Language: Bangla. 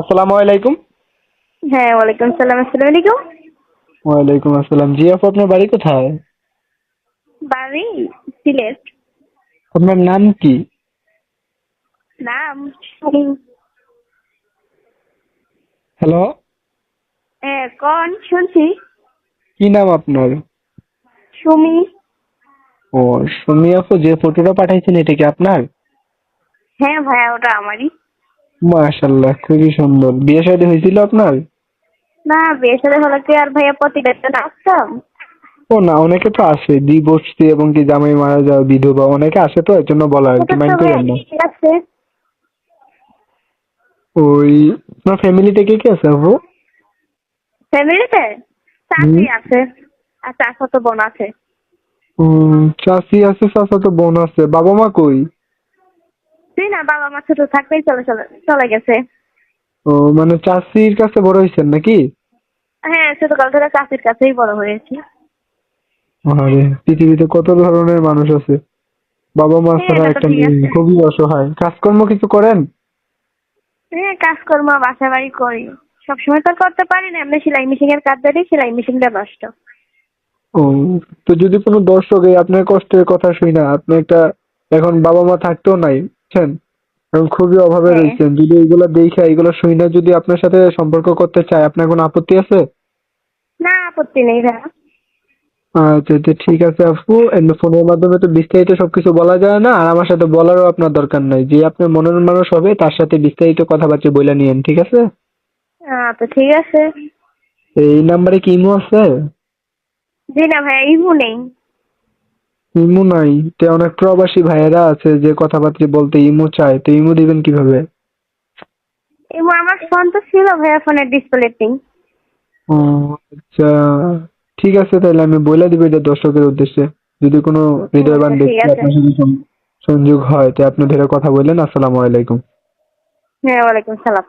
আসসালামু আলাইকুম। হ্যাঁ ওয়ালাইকুম সালাম আসসালামু আলাইকুম। ওয়ালাইকুম আসসালাম। জি আপু আপনার বাড়ি কোথায়? বাড়ি সিলেট। আপনার নাম কি? নাম হ্যালো। হ্যাঁ কোন? শুনছি। কি নাম আপনার? সুমি। ও সুমি আপু যে ফটোটা পাঠাইছেন এটা কি আপনার? হ্যাঁ ভাইয়া ওটা আমারই। মাশাল্লাহ খুবই সুন্দর। বিয়ে শাদী হয়েছিল আপনার? না বিয়ে সাথে হলে কি আর ভাইয়া প্রতিবেদন আসতাম ও না অনেকে তো আছে। ডিভোর্সি এবং কি জামাই মারা যাওয়া বিধবা অনেকে আছে তো এর জন্য বলা আর কি মাইন্ড করেন না। ওই আপনার ফ্যামিলিতে কে কে আছে আপু? ফ্যামিলিতে চাকরি আছে। আর চাষা তো বোন আছে। চাচি আছে চাচা তো বোন আছে। বাবা মা কই? তুই না বাবা মা ছোট থাকতেই চলে চলে চলে গেছে। ও মানে চাচির কাছে বড় হয়েছেন নাকি? হ্যাঁ ছোটকাল থেকে চাষির কাছেই বড় হয়েছি। আরে পৃথিবীতে কত ধরনের মানুষ আছে। বাবা মা হ্যাঁ, ছাড়া একটা মেয়ে খুবই অসহায়। কাজকর্ম কিছু করেন? হ্যাঁ কাজকর্ম বাসা বাড়ি করি। সবসময় তো করতে পারি না এমনি সেলাই মেশিন এর কাজ ধরে সেলাই মেশিনটা নষ্ট। ও তো যদি কোনো দর্শক এই আপনার কষ্টের কথা শুই না আপনি একটা এখন বাবা মা থাকতেও নাই বুঝছেন এখন খুবই অভাবে হ্যাঁ। রয়েছেন। যদি এইগুলো দেখে এইগুলো শুই না যদি আপনার সাথে সম্পর্ক করতে চায় আপনার কোনো আপত্তি আছে? না আপত্তি নেই ভাইয়া। আচ্ছা আচ্ছা ঠিক আছে আপু। এমনি ফোনের মাধ্যমে তো বিস্তারিত সবকিছু বলা যায় না। আর আমার সাথে বলারও আপনার দরকার নাই। যে আপনার মনের মানুষ হবে তার সাথে বিস্তারিত কথাবার্তা বলে নিয়েন ঠিক আছে? তো ঠিক আছে। এই নাম্বারে কি ইমো আছে? জি না ভাইয়া ইমু নেই। ইমো নাই তো অনেক প্রবাসী ভাইয়েরা আছে যে কথাবার্তা বলতে ইমো চায় তো ইমো দিবেন কীভাবে? ইমু আমার ফোন তো ছিল ভাইয়া ফোনের ডিসপ্লে নেই ও আচ্ছা। ঠিক আছে তাহলে আমি বলে দিব এটা দর্শকের উদ্দেশ্যে। যদি কোনো হৃদয়বান ব্যক্তি। আপনার সাথে সংযোগ হয় তো আপনি ধরে কথা বললেন আসসালামু আলাইকুম। হ্যাঁ ওয়ালাইকুম সালাম।